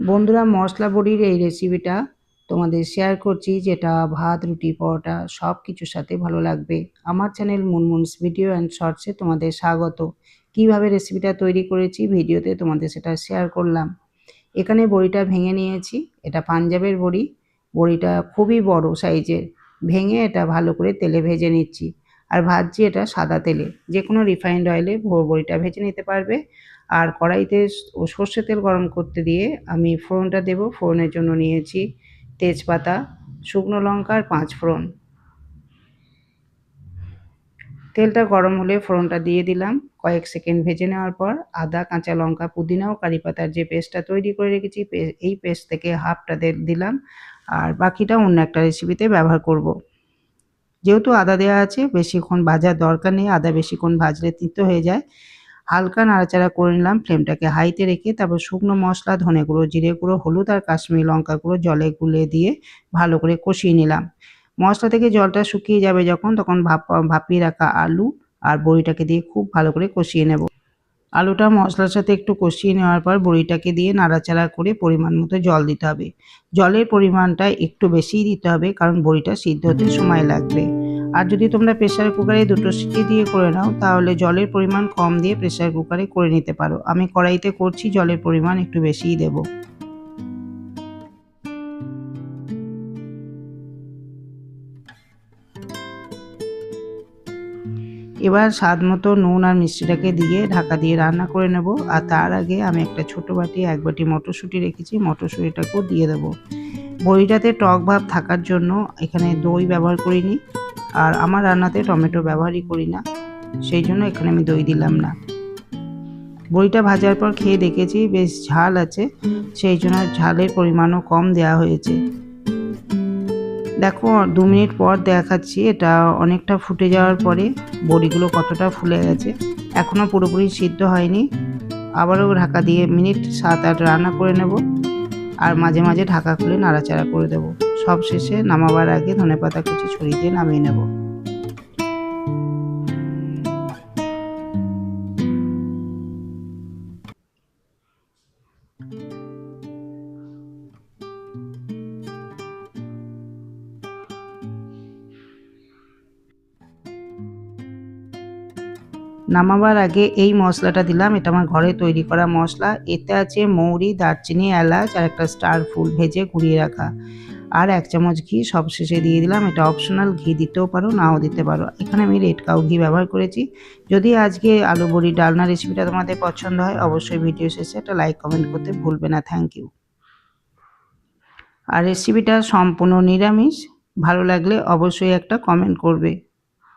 বন্ধুরা, মশলা বড়ির এই রেসিপিটা তোমাদের শেয়ার করছি, যেটা ভাত, রুটি, পরোটা সব কিছুর সাথে ভালো লাগবে। আমার চ্যানেল মুনমুনস ভিডিও অ্যান্ড শর্টসে তোমাদের স্বাগত। কীভাবে রেসিপিটা তৈরি করেছি ভিডিওতে তোমাদের সেটা শেয়ার করলাম। এখানে বড়িটা ভেঙে নিয়েছি, এটা পাঞ্জাবের বড়ি। বড়িটা খুবই বড় সাইজের, ভেঙে এটা ভালো করে তেলে ভেজে নিচ্ছি। আর ভাজছি এটা সাদা তেলে যে কোনো রিফাইন্ড অয়েলে বড়িটা ভেজে নিতে পারবে। আর কড়াইতে সর্ষে তেল গরম করতে দিয়ে আমি ফোড়নটা দেব। ফোড়নের জন্য নিয়েছি তেজপাতা, শুকনো লঙ্কা আর পাঁচ ফোড়ন। তেলটা গরম হলে ফোড়নটা দিয়ে দিলাম। কয়েক সেকেন্ড ভেজে নেওয়ার পর আদা, কাঁচা লঙ্কা পুদিনা ও কারি পাতার যে পেস্টটা তৈরি করে রেখেছি এই পেস্ট থেকে হাফটা দিলাম। আর বাকিটা অন্য একটা রেসিপিতে ব্যবহার করব। যেহেতু আদা দেওয়া আছে, বেশিক্ষণ ভাজার দরকার নেই। আদা বেশিক্ষণ ভাজলে তিতো হয়ে যায়। হালকা নাড়াচাড়া করে নিলাম ফ্লেমটাকে হাইতে রেখে, তারপর শুকনো মশলা, ধনে গুঁড়ো, জিরে গুঁড়ো, হলুদ আর কাশ্মীরি লঙ্কা গুঁড়ো জলে গুলে দিয়ে ভালো করে কষিয়ে নিলাম। মশলা থেকে জলটা শুকিয়ে যাবে যখন, তখন ভাপ, ভাপিয়ে রাখা আলু আর বড়িটাকে দিয়ে খুব ভালো করে কষিয়ে নেব। আলুটা মশলার সাথে একটু কষিয়ে নেওয়ার পর বড়িটাকে দিয়ে নাড়াচাড়া করে পরিমাণ মতো জল দিতে হবে। জলের পরিমাণটা একটু বেশিই দিতে হবে, কারণ বড়িটা সিদ্ধ হতে সময় লাগবে। আর যদি তোমরা প্রেশার কুকারে দুটো সিটি দিয়ে করে নাও, তাহলে জলের পরিমাণ কম দিয়ে প্রেশার কুকারে করে নিতে পারো। আমি কড়াইতে করছি, জলের পরিমাণ একটু বেশিই দেবো। এবার স্বাদ মতো নুন আর মিষ্টিটাকে দিয়ে ঢাকা দিয়ে রান্না করে নেব। আর তার আগে আমি একটা ছোট বাটি, এক বাটি মটরশুঁটি রেখেছি, মটরশুঁটিটাকেও দিয়ে দেবো। বড়িটাতে টক ভাব থাকার জন্য এখানে দই ব্যবহার করিনি। আর আমার রান্নাতে টমেটো ব্যবহারই করি না, সেই জন্য এখানে আমি দই দিলাম না। বড়িটা ভাজার পর খেয়ে দেখেছি বেশ ঝাল আছে, সেই জন্য ঝালের পরিমাণও কম দেওয়া হয়েছে। দেখো, দু মিনিট পর দেখাচ্ছি, এটা অনেকটা ফুটে যাওয়ার পরে বড়িগুলো কতটা ফুলে গেছে। এখনও পুরোপুরি সিদ্ধ হয়নি। আবারও ঢাকা দিয়ে মিনিট সাত আট রান্না করে নেব, আর মাঝে মাঝে ঢাকা খুলে নাড়াচাড়া করে দেবো। সব শেষে নামাবার আগে ধনে পাতা কুচি ছড়িয়ে দিয়ে নামিয়ে নেব। নামাবার আগে এই মশলাটা দিলাম। এটা আমার ঘরে তৈরি করা মশলা। এতে আছে মৌরি, দারচিনি, এলাচ আর একটা স্টার ফুল ভেজে গুঁড়িয়ে রাখা। আর এক চামচ ঘি সব শেষে দিয়ে দিলাম। এটা অপশনাল ঘি দিতেও পারো, নাও দিতে পারো। এখানে আমি রেড কাউ ঘি ব্যবহার করেছি। যদি আজকে আলু বড়ি ডালনা রেসিপিটা তোমাদের পছন্দ হয়, অবশ্যই ভিডিও শেষে একটা লাইক কমেন্ট করতে ভুলবে না। থ্যাংক ইউ আর রেসিপিটা সম্পূর্ণ নিরামিষ। ভালো লাগলে অবশ্যই একটা কমেন্ট করবে।